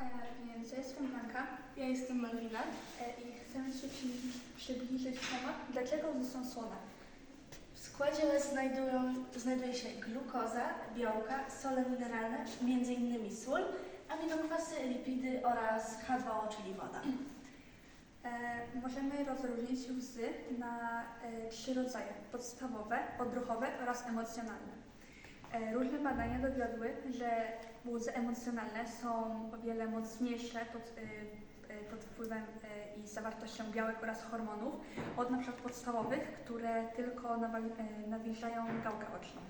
E, więc ja jestem Blanka Ja jestem Malwina. e, i chcemy się przybliżyć, przybliżyć temat, dlaczego łzy są słone. W składzie łez znajdują, znajduje się glukoza, białka, sole mineralne, m.in. sól, aminokwasy, lipidy oraz H2O, czyli woda. E, możemy rozróżnić łzy na e, trzy rodzaje: podstawowe, odruchowe oraz emocjonalne. E, różne badania dowiodły, że łzy emocjonalne są o wiele mocniejsze pod, e, e, pod wpływem i zawartością białek oraz hormonów od przykład podstawowych, które tylko nawilżają gałkę oczną.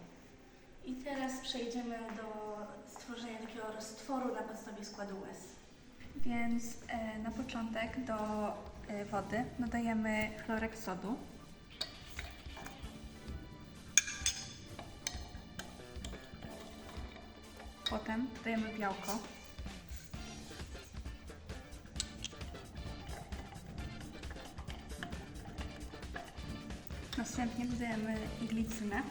I teraz przejdziemy do stworzenia takiego roztworu na podstawie składu łez. Więc na początek do wody dodajemy chlorek sodu. Potem dodajemy białko. Następnie dodajemy glicynę.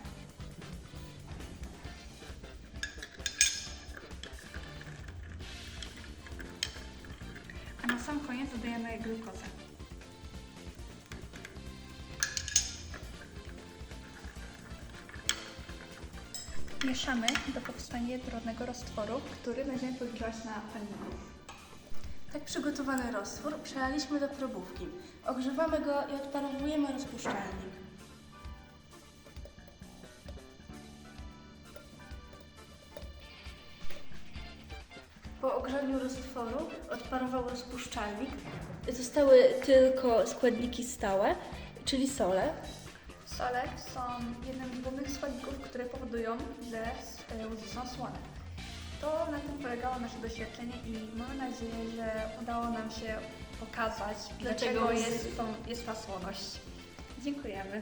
A na sam koniec dodajemy glukozę. Mieszamy do powstania jednorodnego roztworu, który będziemy podgrzewać na palniku. Tak przygotowany roztwór przelaliśmy do probówki. Ogrzewamy go i odparowujemy rozpuszczalnik. Po ogrzaniu roztworu odparował rozpuszczalnik. Zostały tylko składniki stałe, czyli sole. Sole są jednym z głównych składników, które powodują, że e, łzy są słone. To na tym polegało nasze doświadczenie i mamy nadzieję, że udało nam się pokazać, Dlaczego dlaczego jest, są, jest ta słoność. Dziękujemy.